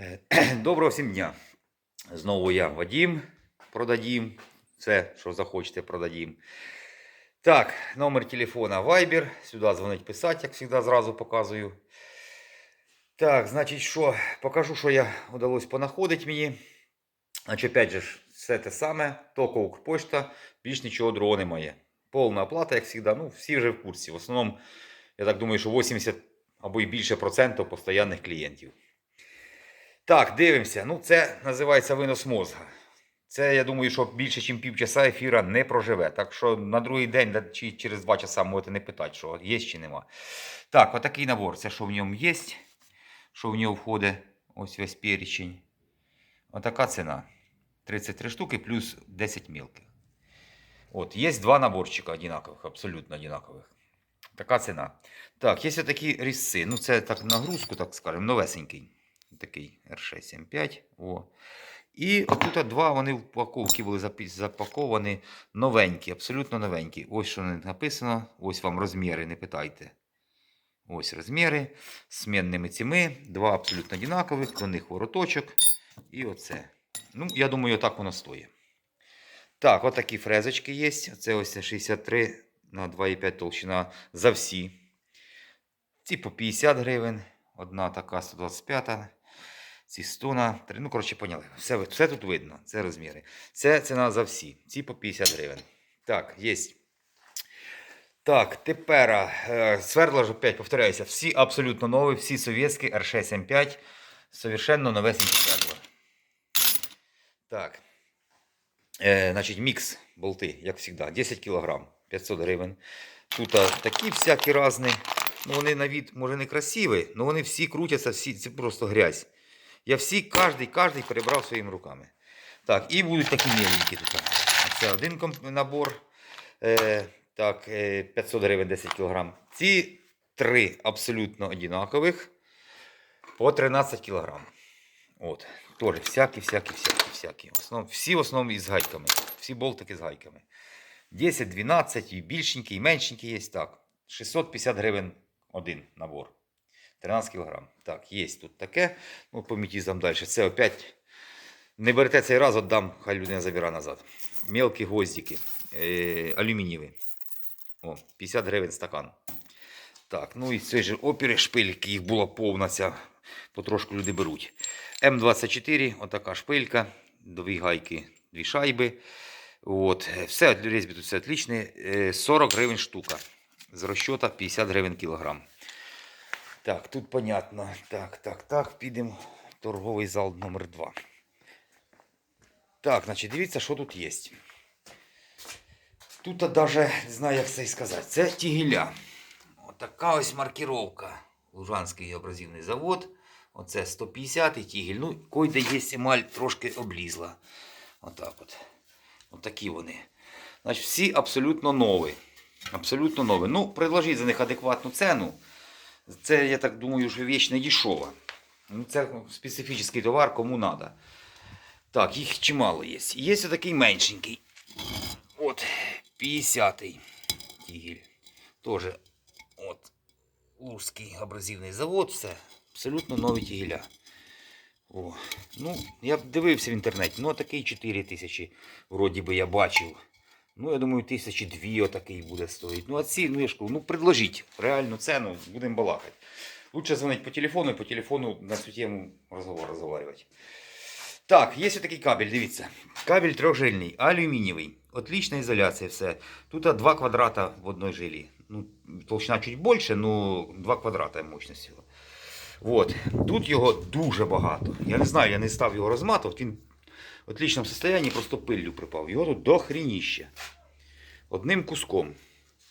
Е, Доброго всім дня. Знову я Вадім. Продадім. Все, що захочете, продадім. Так, номер телефона Viber. Сюди дзвонить писати, як завжди, зразу показую. Так, значить, що, покажу, що я вдалося понаходити мені. Значить, опять же, все те саме, тільки Укрпошта, більш нічого другого немає. Повна оплата, як завжди, ну, всі вже в курсі. В основному, я так думаю, що 80 або й більше процентів постійних клієнтів. Так, дивимося. Ну, це називається винос мозга. Це, я думаю, що більше, ніж півчаса ефіра не проживе. Так що на другий день чи через два часа можете не питати, що є чи нема. Так, отакий набор. Це що в ньому є, що в нього входить, ось весь перечень. Отака ціна. 33 штуки плюс 10 мілких. От, є два наборчика одинакових, абсолютно одинакових. Така ціна. Так, є такі різці. Ну, це так нагрузку, так скажемо, новесенький. Такий R675. О. І отут два вони в упаковці були запаковані новенькі, абсолютно новенькі. Ось що на написано. Ось вам розміри, не питайте. Ось розміри змінними цими. Два абсолютно одинакових, до них вороточок. І оце. Ну, я думаю, отак воно стоїть. Так, отакі фрезочки є. Це ось 63 на 2,5 толщина за всі. Ці по 50 гривень. Одна така 125. Ці 100 на 3. Ну, коротше, поняли. Все, все тут видно. Це розміри. Це ціна за всі. Ці по 50 гривень. Так, є. Так, тепер е, свердла ж опять повторяюся. Всі абсолютно нові, всі совєтські R675. Совершенно новесенькі свердла. Так. Е, значить, мікс болти, як завжди, 10 кг, 500 гривень. Тут такі всякі різні. Ну, вони на від, може, не красиві, але вони всі крутяться, всі, це просто грязь. Я всі, кожний, кожний перебрав своїми руками. Так, і будуть такі міленькі тут. Це один набор. Е, так, е, 500 гривень 10 кг. Ці три абсолютно одинакових по 13 кг. От, теж всякі, всякі, всякі, всякі. В основному, всі в основному із гайками. Всі болтики з гайками. 10, 12, і більшенькі, і меншенькі є. Так. 650 гривень один набор. 13 кг. Так, є тут таке. Ну, помітізам далі. Це опять. Не берете цей раз, отдам, хай людина забирає назад. Мелкі гвоздики. Е, алюмінієві. О, 50 гривень стакан. Так, ну і цей же опіри шпильки, їх була повна ця, потрошку люди беруть. М24, отака шпилька, дві гайки, дві шайби. От. е, Все, різьби тут все отличне. Е, 40 гривень штука. З розчота 50 гривень кілограм. Так, тут понятно. Так, так, так, підемо в торговий зал номер 2. Так, значить, дивіться, що тут є. Тут навіть не знаю, як це і сказати. Це тігеля. Отака ось маркіровка. Лужанський абразивний завод. Оце 150 і тігель. Ну, койде є емаль трошки облізла. Отак от. Отакі вони. Значить, всі абсолютно нові. Абсолютно нові. Ну, предложіть за них адекватну ціну. Це, я так думаю, вже віч не дешева. Ну, це специфічний товар, кому треба. Так, їх чимало є. Є такий меншенький. От, 50-й тігель. Тоже от Лужський абразивний завод, все. Абсолютно нові тігеля. О, ну, я б дивився в інтернеті, ну такий 4 тисячі, вроді би я бачив. Ну, я думаю, тисячі дві отакий буде стоїть. Ну, а ці, ну я ж кажу, ну предложіть реальну ціну, будемо балакати. Лучше дзвонити по телефону і по телефону на цю тему розговор розговорювати. Так, є ось такий кабель, дивіться. Кабель трьохжильний, алюмінієвий. Отлична ізоляція, все. Тут два квадрата в одній жилі. Ну, толщина чуть більше, ну 2 квадрата мощності. Вот. Тут його дуже багато. Я не знаю, я не став його розматувати. Він в отличному стані, просто пиллю припав. Його тут дохрініще. Одним куском.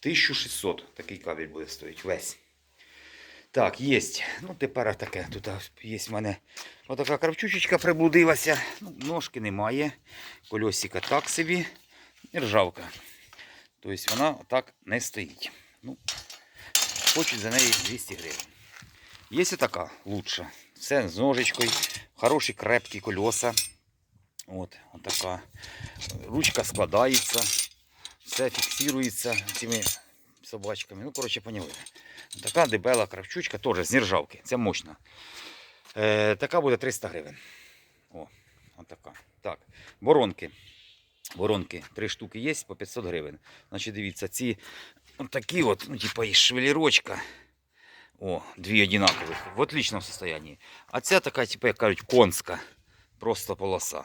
1600 такий кабель буде стоїть весь. Так, є. Ну, тепер таке. Тут є в мене отака кравчучечка приблудилася. Ну, ножки немає. Кольосика так собі. І ржавка. Тобто вона так не стоїть. Ну, хочуть за неї 200 гривень. Є така лучша. Все з ножичкою. Хороші крепкі кольоса. От, от така. Ручка складається. Все фіксується цими собачками. Ну, коротше, поняли. Така дебела кравчучка, теж з нержавки. Це мощна. Е, така буде 300 гривень. О, отака. Так, воронки. Воронки, три штуки є по 500 гривень. Значить, дивіться, ці такі от, ну, типа із швелірочка. О, дві одинакових, в отличному состоянии. А ця така, типа, як кажуть, конська. Просто полоса.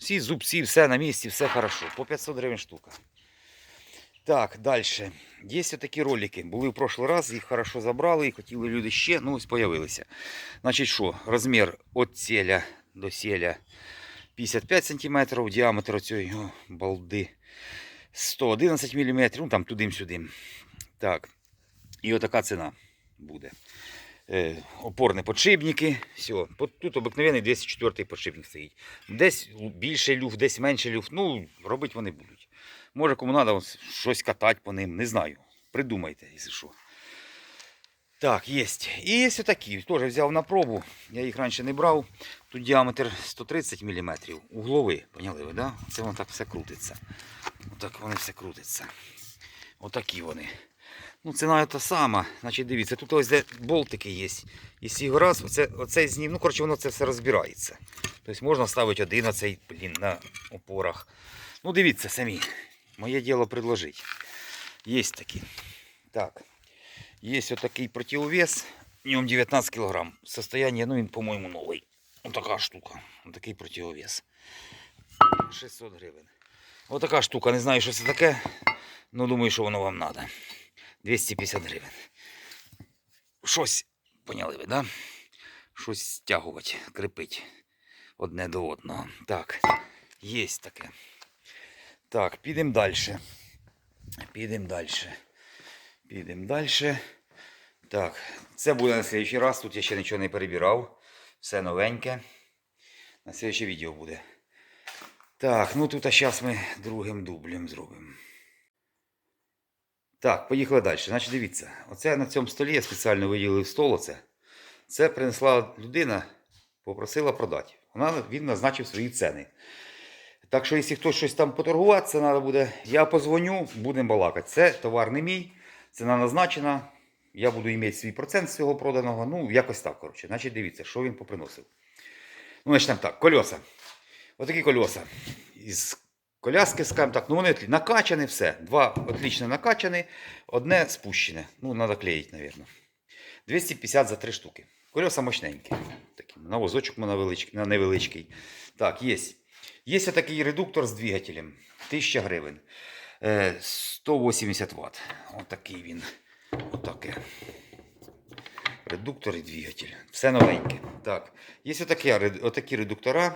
Всі зубці, все на місці, все хорошо. По 500 гривень штука. Так, далі. Є такі ролики. Були в прошлый раз, їх хорошо забрали і хотіли люди ще, ну ось появилися. Значить що, розмір від ціля до селя 55 см, діаметр цієї балди 111 мм, ну там туди-сюди. Так. І отака ціна буде. Е, опорні подшипники. Все. Тут обикновений 204 подшипник стоїть. Десь більше люфт, десь менше люфт. Ну, робити вони будуть. Може, кому треба щось катати по ним, не знаю. Придумайте, якщо що. Так, є. І є такі. Теж взяв на пробу. Я їх раніше не брав. Тут діаметр 130 мм. Угловий, поняли ви, да? Це воно так все крутиться. Отак вони все крутиться. Отакі вони. Ну, ціна та сама. Значить, дивіться, тут ось де болтики є. Якщо його раз, оце, оцей знім, ну, коротше, воно це все розбирається. Тобто можна ставити один оцей, блін, на опорах. Ну, дивіться самі. Моє діло предложити. Є такі. Так. Є отакий противовес. В ньому 19 кг. Состояние, ну він, по-моєму, новий. Отака штука. Отакий противовес. 600 гривень. Отака штука. Не знаю, що це таке. Ну, думаю, що воно вам треба. 250 гривень. Щось, поняли ви, да? Щось стягувати, крепить одне до одного. Так, є таке. Так, підемо далі. Підемо далі. Підемо далі. Так, це буде на слідчий раз. Тут я ще нічого не перебирав. Все новеньке. На слідче відео буде. Так, ну тут а зараз ми другим дублем зробимо. Так, поїхали далі. Значить, дивіться, оце на цьому столі я спеціально виділив стол. Оце. Це принесла людина, попросила продати. Вона, він назначив свої ціни. Так що, якщо хтось щось там поторгуватися, треба буде, я позвоню, будемо балакати. Це товар не мій, ціна назначена. Я буду мати свій процент з цього проданого. Ну, якось так, коротше. Значить, дивіться, що він поприносив. Ну, почнемо так, кольоса. Отакі кольоса. Із коляски, скажімо так, ну вони накачані все. Два отлично накачані, одне спущене. Ну, треба клеїти, мабуть. 250 за три штуки. Колеса мощненькі. Такі, на возочок на невеличкий. Так, є. Є такий редуктор з двигателем. 1000 гривень. Е, 180 Вт. Отакий він. Отаке. Редуктор і двигатель. Все новеньке. Так. Є отакі, отакі редуктора.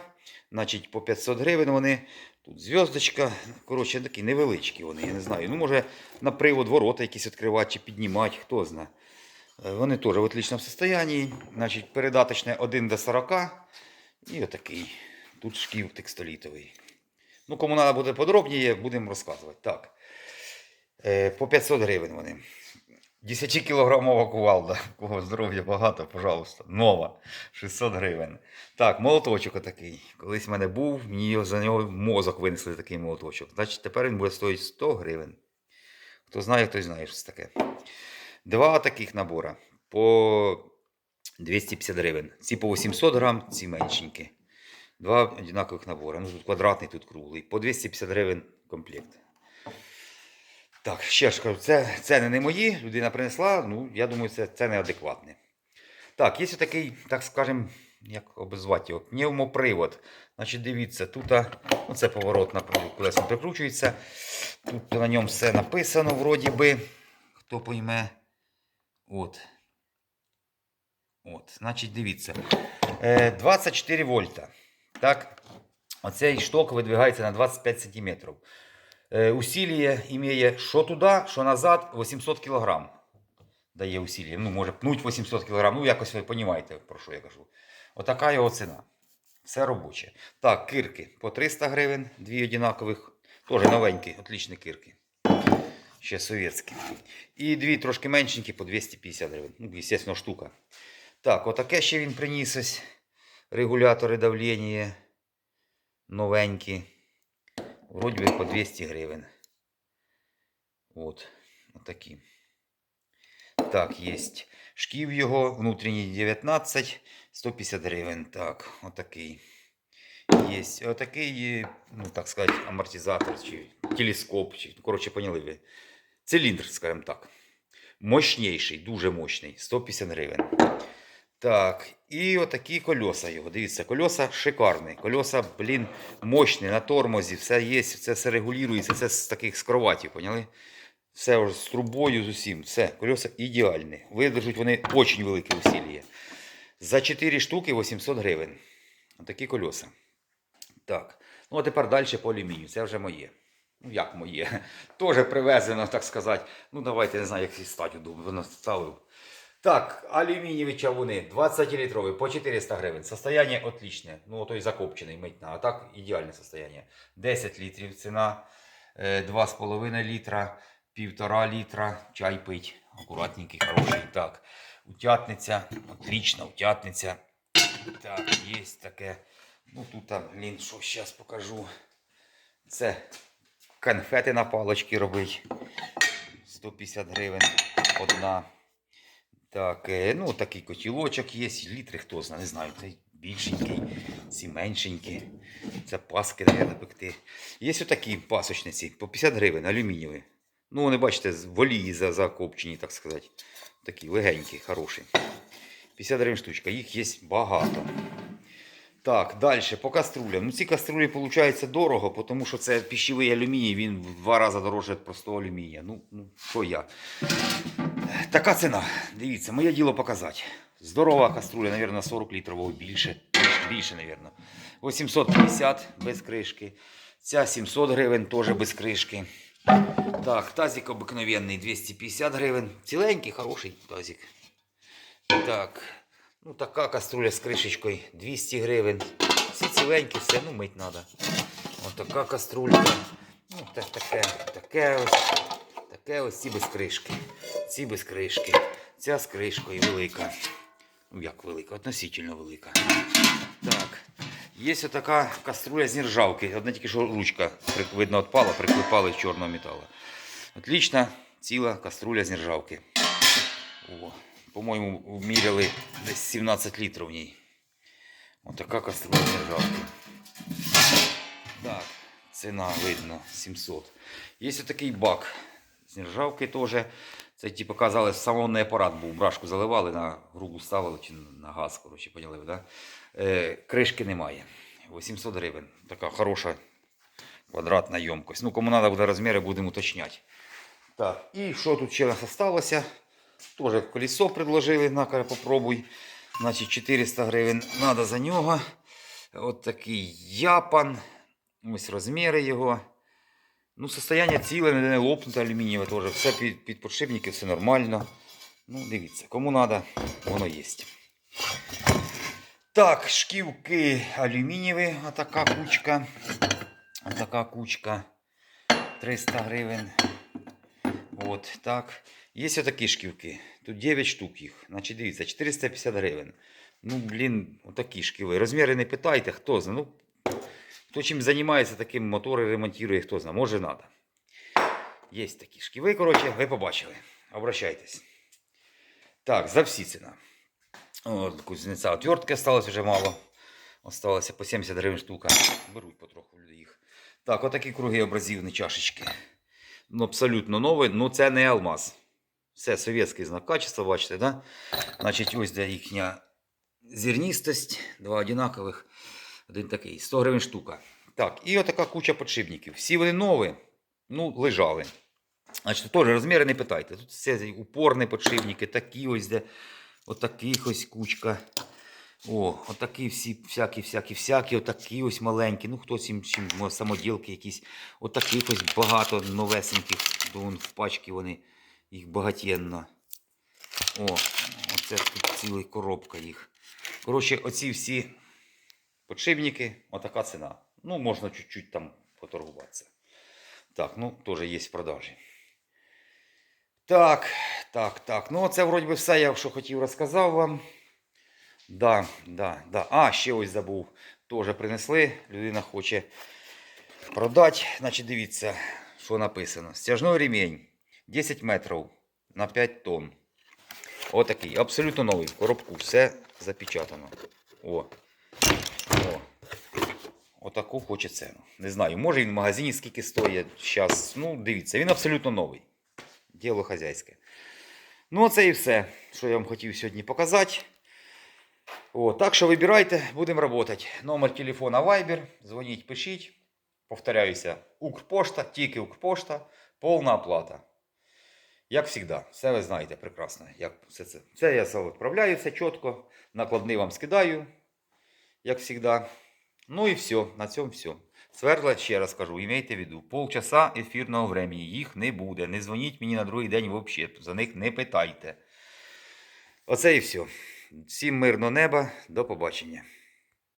Значить, по 500 гривень вони. Тут зв'язочка. Коротше, такі невеличкі вони, я не знаю. Ну, може, на привод ворота якісь відкривати чи піднімати, хто знає. Е, Вони теж в отличному состоянии. Значить, передаточне 1 до 40. І отакий. Тут шків текстолітовий. Ну, кому треба буде подробніше, будемо розказувати. Так. Е, по 500 гривень вони. 10-кілограмова кувалда. Кого здоров'я багато, пожалуйста. Нова. 600 гривень. Так, молоточок отакий. Колись в мене був, мені за нього мозок винесли такий молоточок. Значить, тепер він буде стоїти 100 гривень. Хто знає, той знає, що це таке. Два таких набора по 250 гривень. Ці по 800 грам, ці меншенькі. Два одинакових набори. Ну, тут квадратний, тут круглий. По 250 гривень комплект. Так, ще ж кажу, це ціни не мої, людина принесла, ну, я думаю, це, це неадекватне. Так, є такий, так скажем, як обозвати його, пневмопривод. Значить, дивіться, тут ну, це поворот на колеса прикручується. Тут на ньому все написано, вроді би. Хто пойме. От. От, значить, дивіться. Е, 24 вольта. Так. Оцей шток видвигається на 25 см. Е, усилие имеє що туди, що назад 800 кг. Дає усилие. Ну, може пнуть 800 кг. Ну, якось ви розумієте, про що я кажу. Отака його ціна. Все робоче. Так, кирки по 300 гривень, дві одинакових. Теж новенькі, отлічні кирки. Ще совєтські. І дві трошки меншенькі по 250 гривень. Ну, звісно, штука. Так, отаке ще він приніс. Регулятори давлення. Новенькі. Вроді би по 200 гривень. От. Отакі. Так, є. Шків його внутрішній 19, 150 гривень. Так, отакий. Є. Отакий, ну так сказати, амортизатор чи телескоп, чи, коротше, поняли ви. Циліндр, скажімо так. Мощніший, дуже мощний. 150 гривень. Так, і отакі кольоса його. Дивіться, кольоса шикарні. Кольоса, блін, мощні, на тормозі, все є, це все регулюється, це з таких з кроватів, поняли? Все вже з трубою, з усім. Все, кольоса ідеальні. Видержуть вони дуже велике усілля. За 4 штуки 800 гривень. Отакі кольоса. Так. Ну, а тепер далі по алюмінію. Це вже моє. Ну, як моє? Теж привезено, так сказати. Ну, давайте, не знаю, як і стать удобно ставив. Так, алюмінієві чавуни 20-літрові по 400 гривень. Состояние отличне. Ну, той закопчений митна. А так ідеальне состояние. 10 літрів ціна, е, 2,5 літра, 1,5 літра. Чай пить. Акуратненький, хороший. Так. Утятниця. Отлично, утятниця. Так, є таке. Ну тут блін, що зараз покажу. Це конфети на палочки робить. 150 гривень одна. Так, е, ну такий котілочок є, літри хто знає, не знаю, цей більшенький, ці меншенькі. Це паски, наверное, пекти. Є отакі пасочниці по 50 гривень, алюмінієві. Ну, вони, бачите, в олії за- закопчені, так сказати. Такі легенькі, хороші. 50 гривень штучка, їх є багато. Так, далі по каструлям. Ну, ці каструлі виходить дорого, тому що це піщовий алюміній, він в два рази дорожче від простого алюмінія. Ну, ну, що я. Така ціна. Дивіться, моє діло показати. Здорова каструля, мабуть, 40 літрів більше. Більше, мабуть. 850 без кришки. Ця 700 гривень теж без кришки. Так, тазик обикновенний 250 гривень. Ціленький, хороший тазик. Так, ну така каструля з кришечкою 200 гривень. Всі ціленькі, все, ну мить треба. Ось така каструлька. Ну, так, таке, таке ось. Таке ось ці без кришки. Ці без кришки. Ця з кришкою велика. Ну як велика, относительно велика. Так. Є отака каструля з нержавки. Одна тільки що ручка видно відпала, приклепали чорного металу. Отлічна ціла каструля з нержавки. По-моєму, міряли десь 17 літрів в ній. Отака каструля з нержавки. Так, ціна видно 700. Є отакий бак з нержавки теж. Це типу казали, самонний апарат був, брашку заливали, на грубу ставили чи на газ, коротше, поняли, да? Е, кришки немає. 800 гривень. Така хороша квадратна ємкость. Ну, кому треба буде розміри, будемо уточняти. Так, і що тут ще нас залишилося? Теж колесо предложили, на попробуй. Значить, 400 гривень треба за нього. От такий япан. Ось розміри його. Ну, состояние ціле, не лопнуте алюмінієве теж. Все під, під подшипники, все нормально. Ну, дивіться, кому треба, воно є. Так, шківки алюмінієві, отака кучка. Отака кучка. 300 гривень. От, так. Є отакі шківки. Тут 9 штук їх. Значить, дивіться, 450 гривень. Ну, блін, отакі шківи. Розміри не питайте, хто знає. Ну, хто чим займається, таким мотори ремонтує, хто знає, може треба. Є такі шківи, коротше, ви побачили. Обращайтесь. Так, за всі ціна. От, кузнеця отвертки осталось вже мало. Осталося по 70 гривень штука. Беруть потроху люди їх. Так, отакі круги абразивні чашечки. Ну, абсолютно нові, ну це не алмаз. Все совєтський знак качества, бачите, да? Значить, ось де їхня зерністость, два одинакових, один такий, 100 гривень штука. Так, і отака куча подшипників. Всі вони нові, ну, лежали. Значить, теж розміри не питайте. Тут все упорні подшипники, такі ось де, отаких ось кучка. О, отакі всі, всякі, всякі, всякі, отакі ось маленькі. Ну, хтось їм чим самоділки якісь. Отаких ось багато новесеньких. Вон в пачки вони, їх багатєнно. О, оце тут ціла коробка їх. Коротше, оці всі подшипники, отака ціна. Ну, можна чуть-чуть там поторгуватися. Так, ну, теж є в продажі. Так, так, так. Ну, це вроді би все, я що хотів розказав вам. Да, да, да. А, ще ось забув. Теж принесли. Людина хоче продати. Значить, дивіться, що написано. Стяжний ремінь 10 метрів на 5 тонн. Отакий, абсолютно новий. В коробку все запечатано. О. О. Отаку хоче ціну. Не знаю, може він в магазині скільки стоїть. Зараз, ну, дивіться, він абсолютно новий. Діло хазяйське. Ну, це і все, що я вам хотів сьогодні показати. О, так що вибирайте, будемо працювати. Номер телефона Viber, дзвоніть, пишіть. Повторяюся, Укрпошта, тільки Укрпошта, повна оплата. Як завжди, все ви знаєте прекрасно. Як все це. це я відправляю, все чітко. Накладний вам скидаю, як завжди. Ну і все, на цьому все. Свердла, ще раз кажу, імейте в виду, полчаса ефірного времени, їх не буде. Не дзвоніть мені на другий день взагалі, за них не питайте. Оце і все. Всім мирного неба, до побачення.